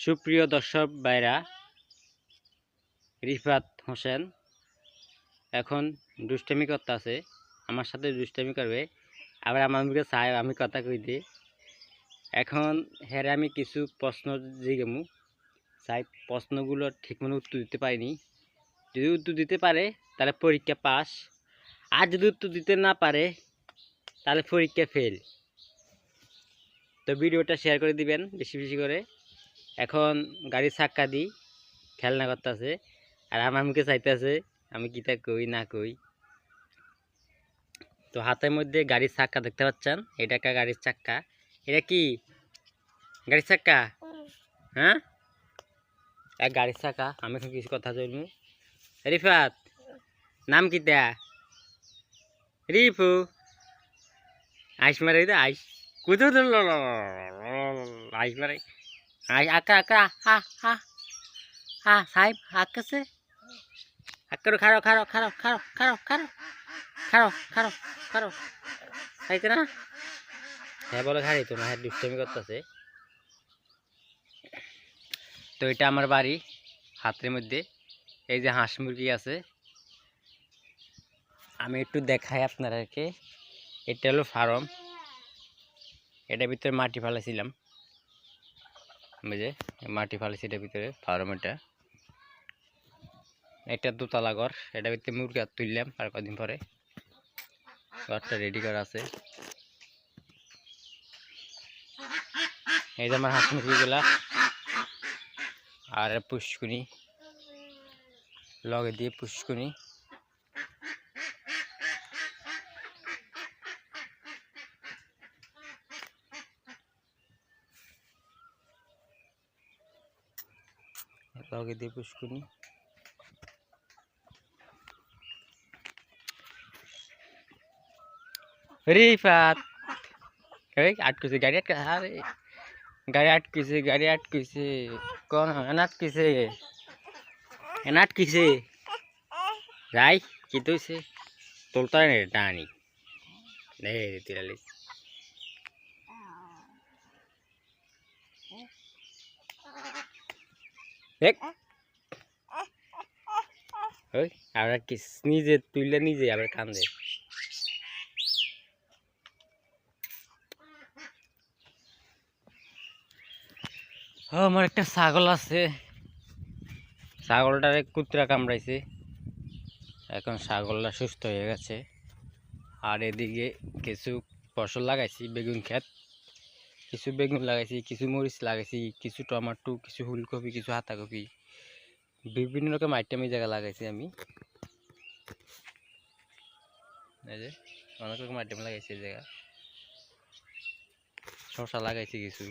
সুপ্রিয় দর্শক ভাইরা, রিফাত হোসেন, এখন দুষ্টামি করতে আছে আমার সাথে দুষ্টামি করবে, আবার আমার মুখে চাই আমি কথা কই দিই এখন হ্যাঁ আমি কিছু প্রশ্ন জিজ্ঞেমু চাই প্রশ্নগুলো ঠিকমতো উত্তর দিতে পারিনি। যদি উত্তর দিতে পারে, তাহলে পরীক্ষা পাস। আর যদি উত্তর দিতে না পারে, তাহলে পরীক্ষা ফেল তো ভিডিওটা শেয়ার করে দিবেন, বেশি বেশি করে। এখন গাড়ির চাক্কা দিই, খেলনা করতেছে, আর মুখে চাইতেছে, আমি কিতা কই, না কই। তো হাতের মধ্যে গাড়ির চাক্কা দেখতে পাচ্ছেন? এটা একটা গাড়ির চাক্কা। এটা কি? গাড়ির চাক্কা? হ্যাঁ? এক গাড়ির চাকা আমি এখন কিছু কথা চলবো রিফাত, নাম কি দেয়া রিফু। আইস মারে আইস কুদু আইস মারে। হা হা সাহেব, আকাছে? আকারো খারো খারো খারো খারো খারো খারো খারো খারো খারো খাইতে না? হ্যাঁ বলে খারি তো না হ্যাঁ দুষ্টামি করতেছে। তো এটা আমার বাড়ি, হাতের মধ্যে। এই যে হাঁস মুরগি আছে। আমি একটু দেখাই আপনাদেরকে। এটা হলো ফার্ম। এটার ভিতরে মাটি ফেলেছিলাম। বুঝে মাটি ফেলেছি এটার ভিতরে ফার্ম এটা। এটা দোতলা ঘর এটার ভিতরে মুরগি আর তুললাম আর কদিন পরে ঘরটা রেডি করা আছে। এই যে আমার হাঁস মুরগিগুলা আর পুষ্কুনি, লগে দিয়ে পুষ্কুনি। लगे दिए पुष्कुनी रिफात अरे गाड़ी अटका गाड़ी अटकू गाड़ी अटकू कौन है? अनाथ किसे? अनाथ किसे? से? तोलता है नहीं तिरालीस ওই কি নিজে তুইলে নিজে আবার কান্দে? ও আমার একটা ছাগল আছে। ছাগলটারে কুত্রা কামড়াইছে। এখন ছাগলটা সুস্থ হয়ে গেছে। আর এদিকে কিছু ফসল লাগাইছি বেগুন ক্ষেত। কিছু বেগুন লাগাইছি, কিছু মরিচ লাগাইছি, কিছু টমাটো, কিছু ফুলকপি, কিছু হাতাকপি। বিভিন্ন রকম আইটেম এই জায়গায় লাগাইছি আমি। যে, অনেক রকম আইটেম লাগাইছি এই জায়গা শসা লাগাইছি কিছু।